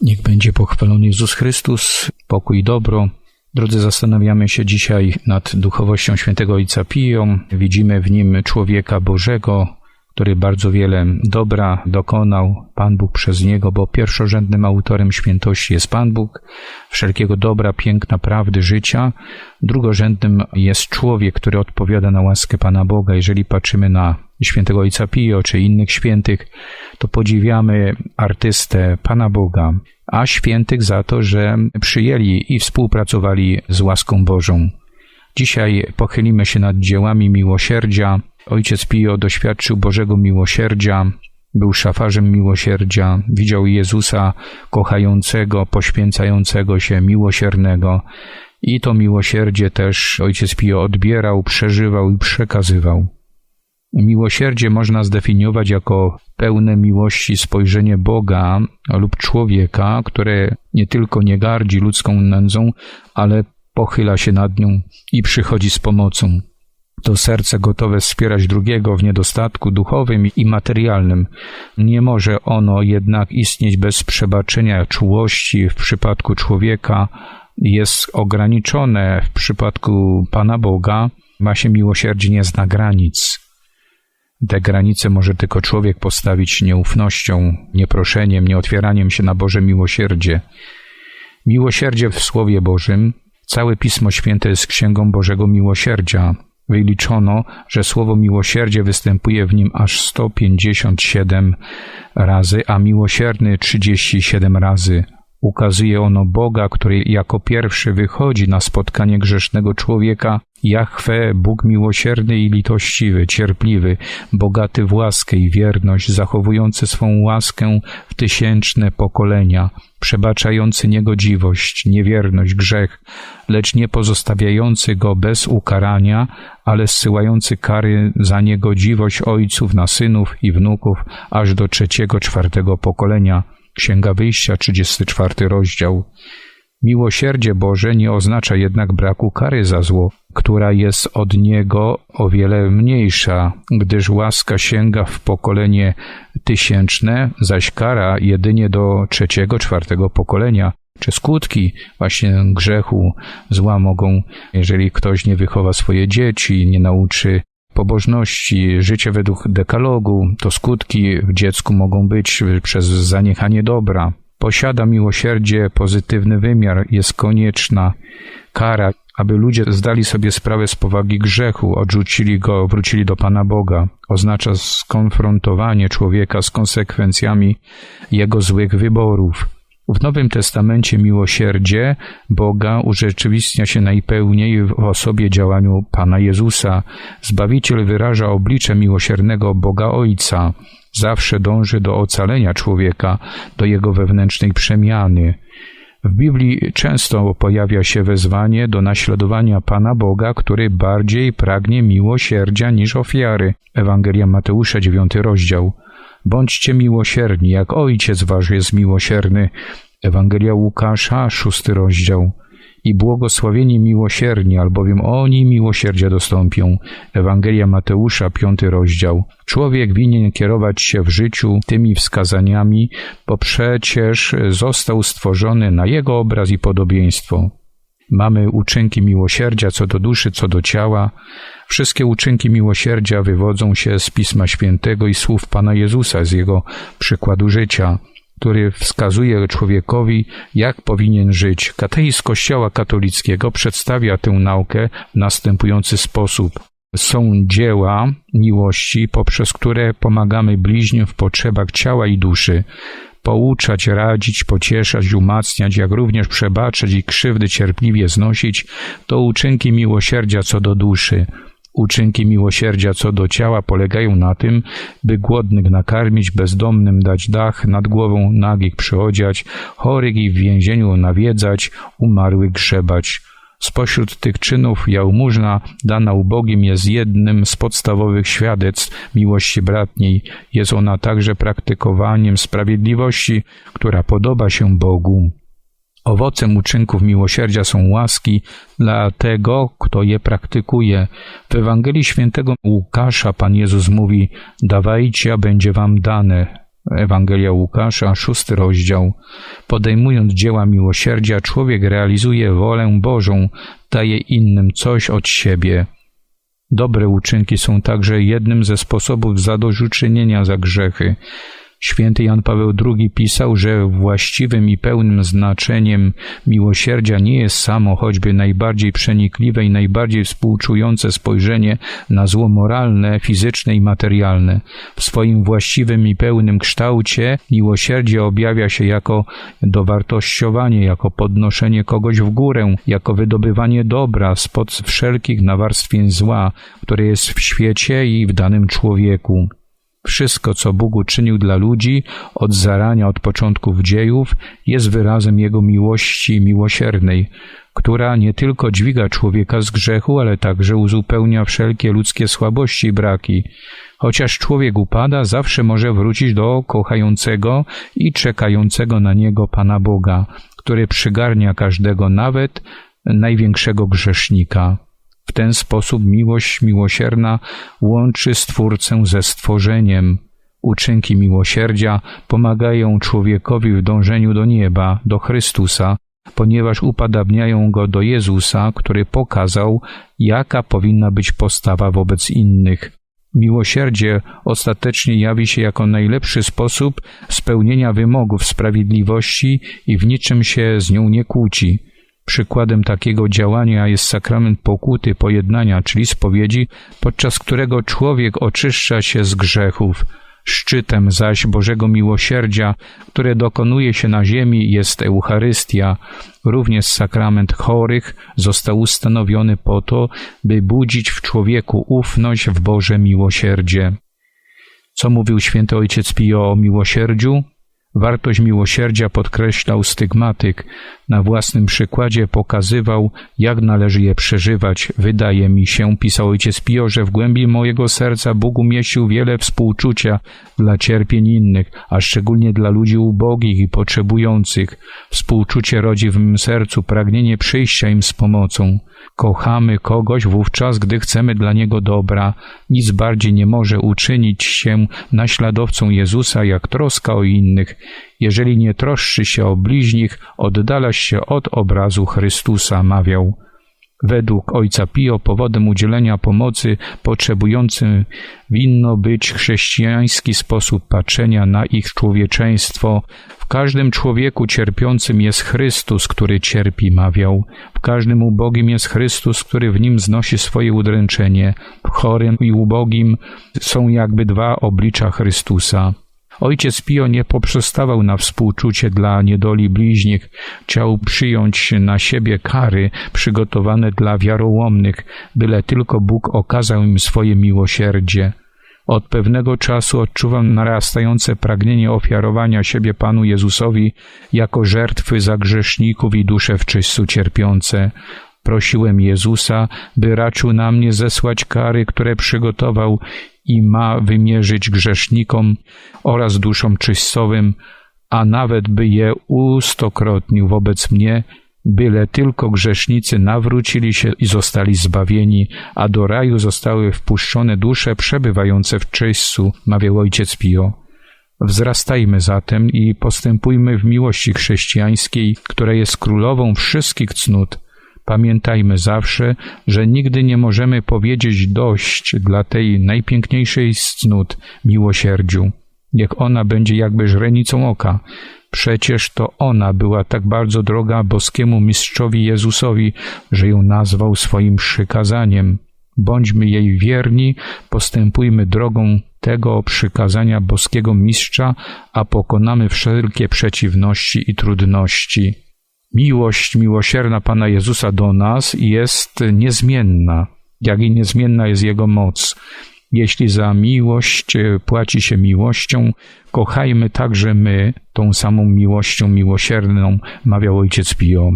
Niech będzie pochwalony Jezus Chrystus, pokój i dobro. Drodzy, zastanawiamy się dzisiaj nad duchowością świętego Ojca Pio. Widzimy w nim człowieka Bożego, który bardzo wiele dobra dokonał Pan Bóg przez niego, bo pierwszorzędnym autorem świętości jest Pan Bóg, wszelkiego dobra, piękna, prawdy, życia. Drugorzędnym jest człowiek, który odpowiada na łaskę Pana Boga. Jeżeli patrzymy na świętego Ojca Pio czy innych świętych, to podziwiamy artystę Pana Boga, a świętych za to, że przyjęli i współpracowali z łaską Bożą. Dzisiaj pochylimy się nad dziełami miłosierdzia. Ojciec Pio doświadczył Bożego miłosierdzia, był szafarzem miłosierdzia, widział Jezusa kochającego, poświęcającego się, miłosiernego. I to miłosierdzie też ojciec Pio odbierał, przeżywał i przekazywał. Miłosierdzie można zdefiniować jako pełne miłości spojrzenie Boga lub człowieka, które nie tylko nie gardzi ludzką nędzą, ale pochyla się nad nią i przychodzi z pomocą. To serce gotowe wspierać drugiego w niedostatku duchowym i materialnym. Nie może ono jednak istnieć bez przebaczenia czułości w przypadku człowieka, jest ograniczone w przypadku Pana Boga, ma się miłosierdzie nie zna granic. Te granice może tylko człowiek postawić nieufnością, nieproszeniem, nieotwieraniem się na Boże miłosierdzie. Miłosierdzie w Słowie Bożym, całe Pismo Święte jest księgą Bożego Miłosierdzia. Wyliczono, że słowo miłosierdzie występuje w nim aż 157 razy, a miłosierny 37 razy. Ukazuje ono Boga, który jako pierwszy wychodzi na spotkanie grzesznego człowieka. Jahwe, Bóg miłosierny i litościwy, cierpliwy, bogaty w łaskę i wierność, zachowujący swą łaskę w tysięczne pokolenia, przebaczający niegodziwość, niewierność, grzech, lecz nie pozostawiający go bez ukarania, ale zsyłający kary za niegodziwość ojców na synów i wnuków aż do trzeciego, czwartego pokolenia Księga Wyjścia, 34 rozdział. Miłosierdzie Boże nie oznacza jednak braku kary za zło, która jest od Niego o wiele mniejsza, gdyż łaska sięga w pokolenie tysięczne, zaś kara jedynie do trzeciego, czwartego pokolenia. Czy skutki właśnie grzechu, zła mogą, jeżeli ktoś nie wychowa swoje dzieci, nie nauczy pobożności, życie według dekalogu, to skutki w dziecku mogą być przez zaniechanie dobra. Posiada miłosierdzie pozytywny wymiar, jest konieczna kara, aby ludzie zdali sobie sprawę z powagi grzechu, odrzucili go, wrócili do Pana Boga. Oznacza skonfrontowanie człowieka z konsekwencjami jego złych wyborów. W Nowym Testamencie miłosierdzie Boga urzeczywistnia się najpełniej w osobie działaniu Pana Jezusa. Zbawiciel wyraża oblicze miłosiernego Boga Ojca. Zawsze dąży do ocalenia człowieka, do jego wewnętrznej przemiany. W Biblii często pojawia się wezwanie do naśladowania Pana Boga, który bardziej pragnie miłosierdzia niż ofiary. Ewangelia Mateusza, 9 rozdział. Bądźcie miłosierni, jak Ojciec Wasz jest miłosierny. Ewangelia Łukasza, szósty rozdział. I błogosławieni miłosierni, albowiem oni miłosierdzia dostąpią. Ewangelia Mateusza, piąty rozdział. Człowiek winien kierować się w życiu tymi wskazaniami, bo przecież został stworzony na jego obraz i podobieństwo. Mamy uczynki miłosierdzia co do duszy, co do ciała. Wszystkie uczynki miłosierdzia wywodzą się z Pisma Świętego i słów Pana Jezusa, z Jego przykładu życia, który wskazuje człowiekowi, jak powinien żyć. Katechizm Kościoła katolickiego przedstawia tę naukę w następujący sposób. Są dzieła miłości, poprzez które pomagamy bliźnim w potrzebach ciała i duszy pouczać, radzić, pocieszać, umacniać, jak również przebaczać i krzywdy cierpliwie znosić, to uczynki miłosierdzia co do duszy. Uczynki miłosierdzia co do ciała polegają na tym, by głodnych nakarmić, bezdomnym dać dach nad głową, nagich przyodziać, chorych i w więzieniu nawiedzać, umarłych grzebać. Spośród tych czynów jałmużna dana ubogim jest jednym z podstawowych świadectw miłości bratniej. Jest ona także praktykowaniem sprawiedliwości, która podoba się Bogu. Owocem uczynków miłosierdzia są łaski dla tego, kto je praktykuje. W Ewangelii Świętego Łukasza Pan Jezus mówi: Dawajcie, a będzie wam dane. Ewangelia Łukasza, szósty rozdział. Podejmując dzieła miłosierdzia, człowiek realizuje wolę Bożą, daje innym coś od siebie. Dobre uczynki są także jednym ze sposobów zadośćuczynienia za grzechy. Święty Jan Paweł II pisał, że właściwym i pełnym znaczeniem miłosierdzia nie jest samo choćby najbardziej przenikliwe i najbardziej współczujące spojrzenie na zło moralne, fizyczne i materialne. W swoim właściwym i pełnym kształcie miłosierdzie objawia się jako dowartościowanie, jako podnoszenie kogoś w górę, jako wydobywanie dobra spod wszelkich nawarstwień zła, które jest w świecie i w danym człowieku. Wszystko, co Bóg uczynił dla ludzi od zarania, od początków dziejów, jest wyrazem Jego miłości miłosiernej, która nie tylko dźwiga człowieka z grzechu, ale także uzupełnia wszelkie ludzkie słabości i braki. Chociaż człowiek upada, zawsze może wrócić do kochającego i czekającego na niego Pana Boga, który przygarnia każdego, nawet największego grzesznika. W ten sposób miłość miłosierna łączy Stwórcę ze stworzeniem. Uczynki miłosierdzia pomagają człowiekowi w dążeniu do nieba, do Chrystusa, ponieważ upadabniają go do Jezusa, który pokazał, jaka powinna być postawa wobec innych. Miłosierdzie ostatecznie jawi się jako najlepszy sposób spełnienia wymogów sprawiedliwości i w niczym się z nią nie kłóci. Przykładem takiego działania jest sakrament pokuty, pojednania, czyli spowiedzi, podczas którego człowiek oczyszcza się z grzechów. Szczytem zaś Bożego miłosierdzia, które dokonuje się na ziemi, jest Eucharystia. Również sakrament chorych został ustanowiony po to, by budzić w człowieku ufność w Boże miłosierdzie. Co mówił święty ojciec Pio o miłosierdziu? Wartość miłosierdzia podkreślał stygmatyk, na własnym przykładzie pokazywał, jak należy je przeżywać. Wydaje mi się, pisał ojciec Pio, że w głębi mojego serca Bóg umieścił wiele współczucia dla cierpień innych, a szczególnie dla ludzi ubogich i potrzebujących. Współczucie rodzi w mym sercu pragnienie przyjścia im z pomocą. Kochamy kogoś wówczas, gdy chcemy dla niego dobra. Nic bardziej nie może uczynić się naśladowcą Jezusa, jak troska o innych. Jeżeli nie troszczy się o bliźnich, oddalasz się od obrazu Chrystusa, mawiał. Według ojca Pio powodem udzielenia pomocy potrzebującym winno być chrześcijański sposób patrzenia na ich człowieczeństwo. W każdym człowieku cierpiącym jest Chrystus, który cierpi, mawiał. W każdym ubogim jest Chrystus, który w nim znosi swoje udręczenie. W chorym i ubogim są jakby dwa oblicza Chrystusa. Ojciec Pio nie poprzestawał na współczucie dla niedoli bliźnich, chciał przyjąć na siebie kary przygotowane dla wiarołomnych, byle tylko Bóg okazał im swoje miłosierdzie. Od pewnego czasu odczuwam narastające pragnienie ofiarowania siebie Panu Jezusowi jako żertwy za grzeszników i dusze w czyśćcu cierpiące. Prosiłem Jezusa, by raczył na mnie zesłać kary, które przygotował i ma wymierzyć grzesznikom oraz duszom czyścowym, a nawet by je ustokrotnił wobec mnie, byle tylko grzesznicy nawrócili się i zostali zbawieni, a do raju zostały wpuszczone dusze przebywające w czyśćcu, mawiał ojciec Pio. Wzrastajmy zatem i postępujmy w miłości chrześcijańskiej, która jest królową wszystkich cnót, Pamiętajmy zawsze, że nigdy nie możemy powiedzieć dość dla tej najpiękniejszej z cnót miłosierdziu. Niech ona będzie jakby źrenicą oka. Przecież to ona była tak bardzo droga boskiemu mistrzowi Jezusowi, że ją nazwał swoim przykazaniem. Bądźmy jej wierni, postępujmy drogą tego przykazania boskiego mistrza, a pokonamy wszelkie przeciwności i trudności. Miłość miłosierna Pana Jezusa do nas jest niezmienna, jak i niezmienna jest Jego moc. Jeśli za miłość płaci się miłością, kochajmy także my tą samą miłością miłosierną, mawiał ojciec Pio.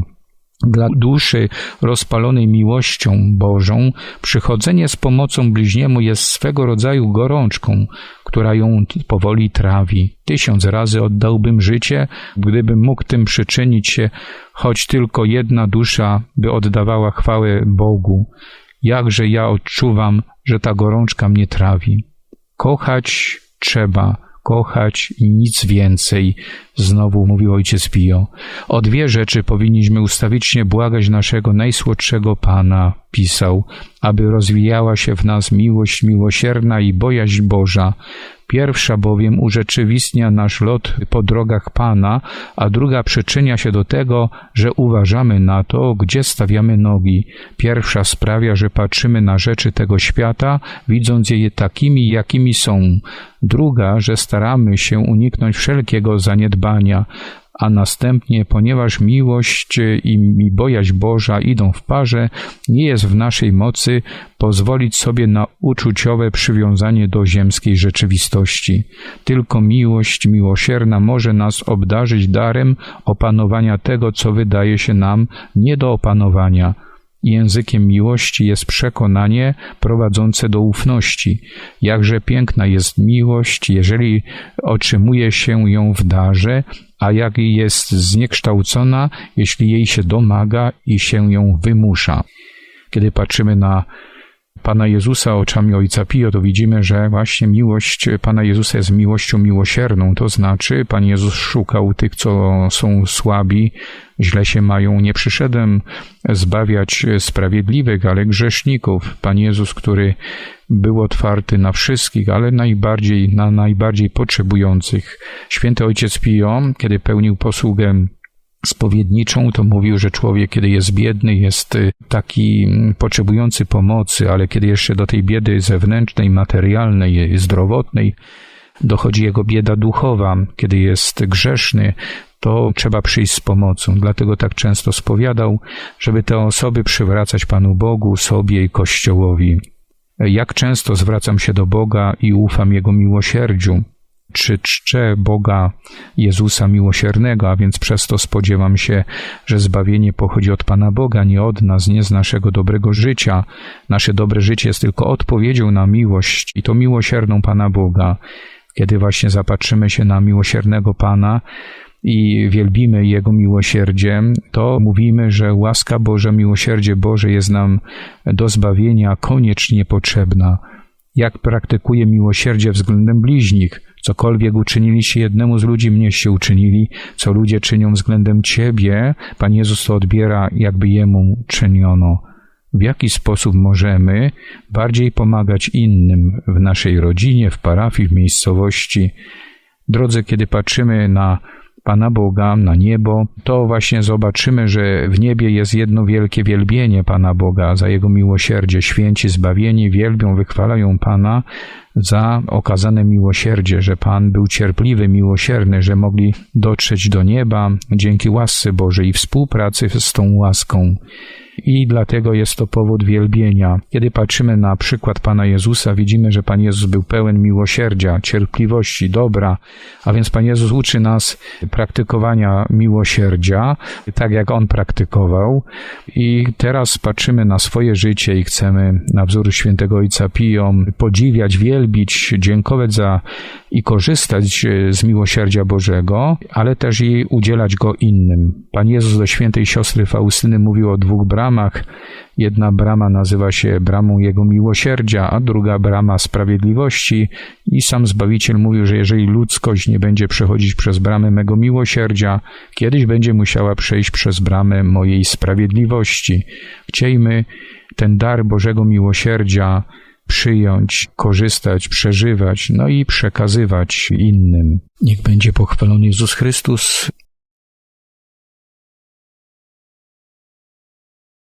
Dla duszy rozpalonej miłością Bożą, przychodzenie z pomocą bliźniemu jest swego rodzaju gorączką, która ją powoli trawi. Tysiąc razy oddałbym życie, gdybym mógł tym przyczynić się, choć tylko jedna dusza by oddawała chwałę Bogu. Jakże ja odczuwam, że ta gorączka mnie trawi. Kochać trzeba, kochać i nic więcej, znowu mówił ojciec Pio. O dwie rzeczy powinniśmy ustawicznie błagać naszego najsłodszego Pana, pisał, aby rozwijała się w nas miłość miłosierna i bojaźń Boża, Pierwsza bowiem urzeczywistnia nasz lot po drogach Pana, a druga przyczynia się do tego, że uważamy na to, gdzie stawiamy nogi. Pierwsza sprawia, że patrzymy na rzeczy tego świata, widząc je takimi, jakimi są. Druga, że staramy się uniknąć wszelkiego zaniedbania, a następnie, ponieważ miłość i bojaźń Boża idą w parze, nie jest w naszej mocy pozwolić sobie na uczuciowe przywiązanie do ziemskiej rzeczywistości. Tylko miłość miłosierna może nas obdarzyć darem opanowania tego, co wydaje się nam nie do opanowania Językiem miłości jest przekonanie prowadzące do ufności. Jakże piękna jest miłość, jeżeli otrzymuje się ją w darze, a jak jest zniekształcona, jeśli jej się domaga i się ją wymusza. Kiedy patrzymy na Pana Jezusa oczami Ojca Pio, to widzimy, że właśnie miłość Pana Jezusa jest miłością miłosierną. To znaczy, Pan Jezus szukał tych, co są słabi, źle się mają. Nie przyszedłem zbawiać sprawiedliwych, ale grzeszników. Pan Jezus, który był otwarty na wszystkich, ale najbardziej na najbardziej potrzebujących. Święty Ojciec Pio, kiedy pełnił posługę spowiedniczą, to mówił, że człowiek, kiedy jest biedny, jest y, taki mm, potrzebujący pomocy, ale kiedy jeszcze do tej biedy zewnętrznej, materialnej, zdrowotnej dochodzi jego bieda duchowa, kiedy jest grzeszny, to trzeba przyjść z pomocą. Dlatego tak często spowiadał, żeby te osoby przywracać Panu Bogu, sobie i Kościołowi. Jak często zwracam się do Boga i ufam Jego miłosierdziu, czy czczę Boga Jezusa Miłosiernego, a więc przez to spodziewam się, że zbawienie pochodzi od Pana Boga, nie od nas, nie z naszego dobrego życia. Nasze dobre życie jest tylko odpowiedzią na miłość i to miłosierną Pana Boga. Kiedy właśnie zapatrzymy się na miłosiernego Pana, i wielbimy Jego miłosierdzie, to mówimy, że łaska Boża, miłosierdzie Boże jest nam do zbawienia koniecznie potrzebna. Jak praktykuje miłosierdzie względem bliźnich, Cokolwiek uczyniliście jednemu z ludzi, mnieście uczynili, co ludzie czynią względem Ciebie, Pan Jezus to odbiera, jakby Jemu czyniono. W jaki sposób możemy bardziej pomagać innym w naszej rodzinie, w parafii, w miejscowości? Drodzy, kiedy patrzymy na Pana Boga, na niebo, to właśnie zobaczymy, że w niebie jest jedno wielkie wielbienie Pana Boga za Jego miłosierdzie. Święci zbawieni wielbią, wychwalają Pana za okazane miłosierdzie, że Pan był cierpliwy, miłosierny, że mogli dotrzeć do nieba dzięki łasce Bożej i współpracy z tą łaską i dlatego jest to powód wielbienia. Kiedy patrzymy na przykład Pana Jezusa, widzimy, że Pan Jezus był pełen miłosierdzia, cierpliwości, dobra, a więc Pan Jezus uczy nas praktykowania miłosierdzia, tak jak On praktykował. I teraz patrzymy na swoje życie i chcemy na wzór świętego Ojca Pio podziwiać, wielbić, dziękować za i korzystać z miłosierdzia Bożego, ale też i udzielać go innym. Pan Jezus do świętej siostry Faustyny mówił o dwóch bramach, bramach. Jedna brama nazywa się bramą Jego miłosierdzia, a druga brama sprawiedliwości. I sam Zbawiciel mówił, że jeżeli ludzkość nie będzie przechodzić przez bramę mego miłosierdzia, kiedyś będzie musiała przejść przez bramę mojej sprawiedliwości. Chciejmy ten dar Bożego miłosierdzia przyjąć, korzystać, przeżywać, no i przekazywać innym. Niech będzie pochwalony Jezus Chrystus.